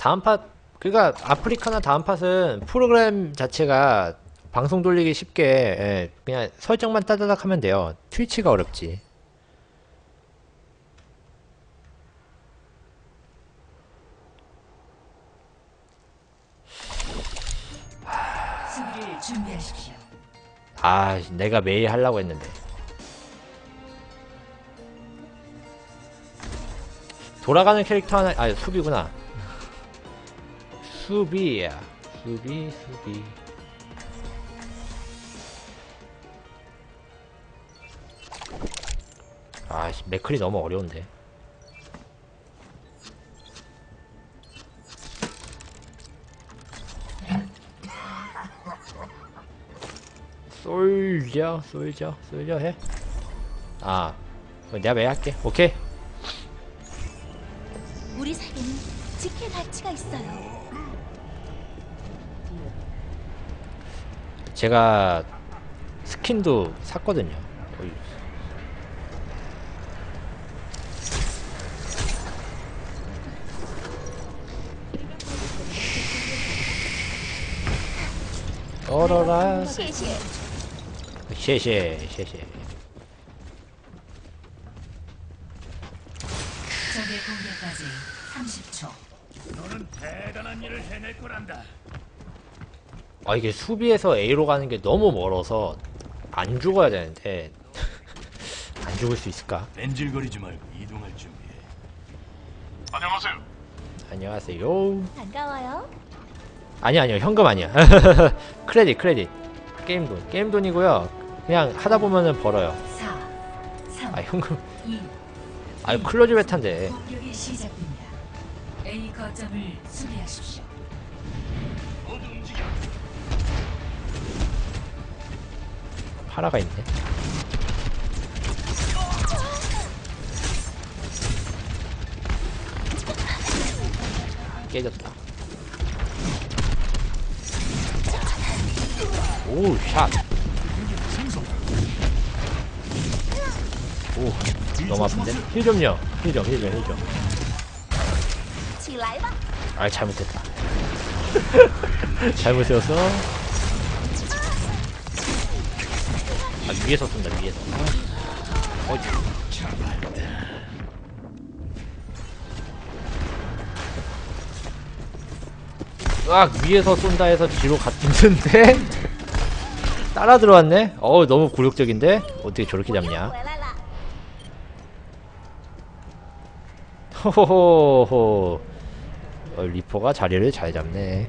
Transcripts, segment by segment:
다음 팟 그러니까 아프리카나 다음 팟은 프로그램 자체가 방송 돌리기 쉽게 예, 그냥 설정만 따다닥 하면 돼요. 트위치가 어렵지. 아, 내가 매일 하려고 했는데. 돌아가는 캐릭터 하나, 아, 수비구나. 수비야. 수비, 수비. 아, 씨, 맥클이 너무 어려운데. 솔져, 솔져, 솔져 해. 아, 그럼 내가 매 할게. 오케이. 우리 사이에는 지킬 가치가 있어요. 제가 스킨도 샀거든요. 얼어라. 쉐쉐 쉐쉐. 적의 30초. 너는 대단한 일을 해낼 거란다. 아 이게 수비에서 A로 가는 게 너무 멀어서 안 죽어야 되는데 안 죽을 수 있을까? 뺀질거리지 말고 이동할 준비해. 안녕하세요. 안녕하세요 반가워요. 아니 아니요 현금 아니야 크레딧 크레딧 게임 돈 게임 돈이고요 그냥 하다 보면은 벌어요 4, 3, 아 현금 2, 아 클로즈 베타인데 공격이 시작됩니다. A 거점을 수비하십시오. 모두 움직여. 파라가 있네. 깨졌다. 오샷. 오 너무 아픈데? 힐 좀요 힐 좀 힐 좀 힐좀 아 잘못했다. 잘못 세웠어 아 위에서 쏜다 위에서. 어디 으악 위에서 쏜다 해서 뒤로 갔던데? 따라 들어왔네? 어우 너무 굴욕적인데? 어떻게 저렇게 잡냐? 호호호. 어, 리퍼가 자리를 잘 잡네.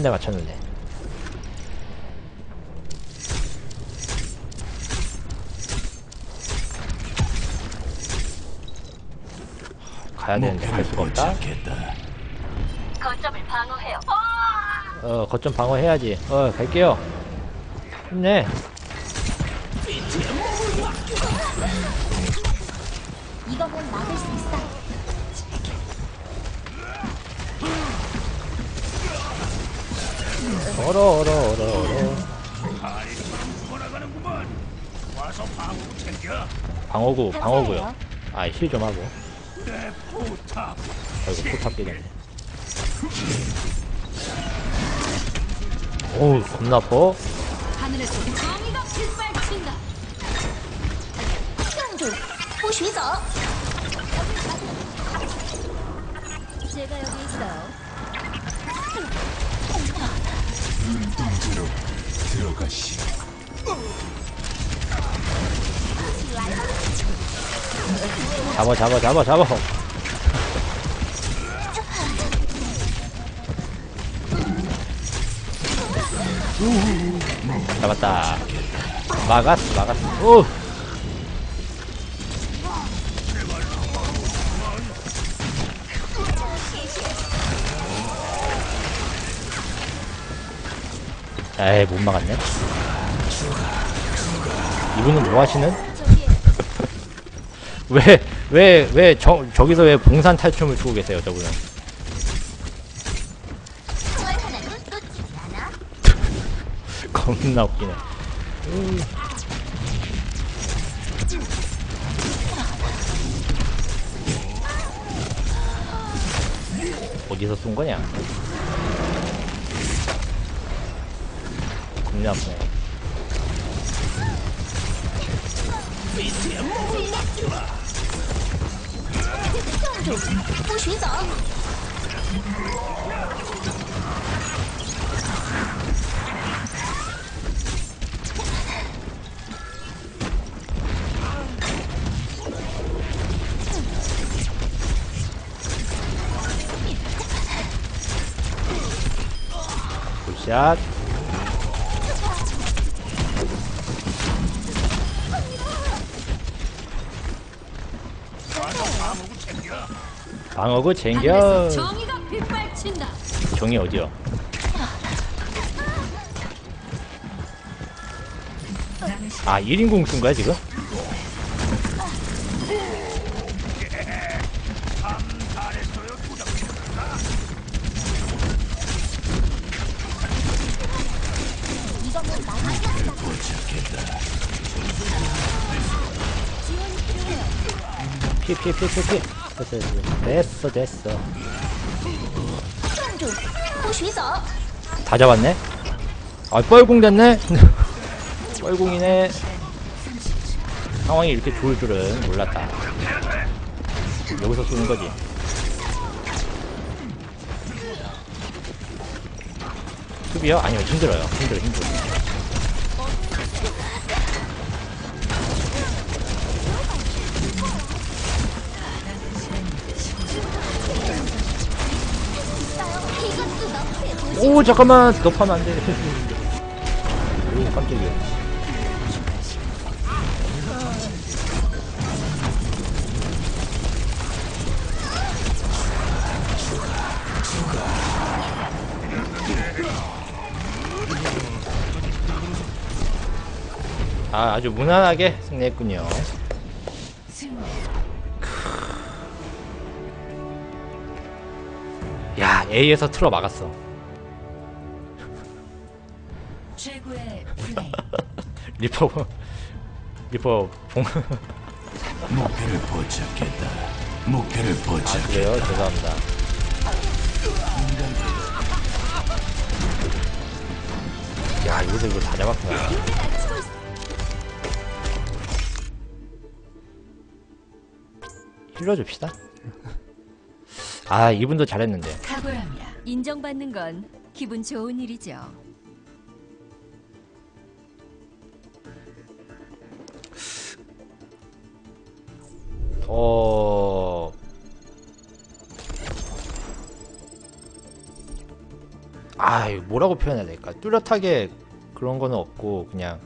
한 대 맞췄는데 가야 되는데 갈 수가 없다. 거점을 방어해요. 어 거점 방어해야지 어 갈게요 힘내 이거면 막을 수 있어. 얼어 얼어 얼어 얼어. 방어구 방어구요. 아힐 좀 하고. 아이고 포탑 깨졌네. 오우 겁나 아파. 제가 여기 있어요. 잡아 잡아 잡아 잡아. 잡았다. 막았어 막았어. 오 에이 못 막았네 이분은 뭐 하시는? 왜, 왜, 왜, 저, 저기서 왜 봉산 탈춤을 추고 계세요, 저분은? 겁나 웃기네. 어디서 쏜 거냐? 겁나 아파요. 샷 방어구 챙겨. 정이 어디요? 아 1인공 쓴 거야 지금? 피해 피해 피해 피해 피해 됐어 됐어. 됐어 됐어. 다 잡았네? 아 뻘궁 됐네? 뻘공이네. 상황이 이렇게 좋을 줄은 몰랐다. 여기서 쏘는 거지. 수비요? 아니요 힘들어요. 힘들어 힘들어. 오 잠깐만. 덮하면 안돼. 오 깜짝이야. 아 아주 무난하게 승리했군요. 승리. 야 A에서 틀어 막았어 플레이. 리퍼 리퍼 봉 목표를 포착했다. 목표를 아 포착. 그래요? 죄송합니다. 야 여기서 이거 다 잡았구나. 힐러 줍시다. 아 이분도 잘했는데. 각오합니다. 인정받는 건 기분 좋은 일이죠. 뭐라고 표현해야 될까? 뚜렷하게 그런 거는 없고 그냥.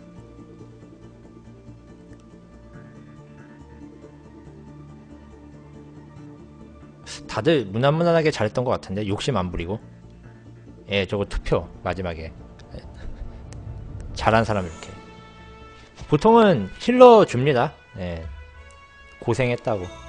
다들 무난무난하게 잘했던 것 같은데? 욕심 안 부리고? 예 저거 투표 마지막에. 예. 잘한 사람 이렇게. 보통은 힐러 줍니다. 예. 고생했다고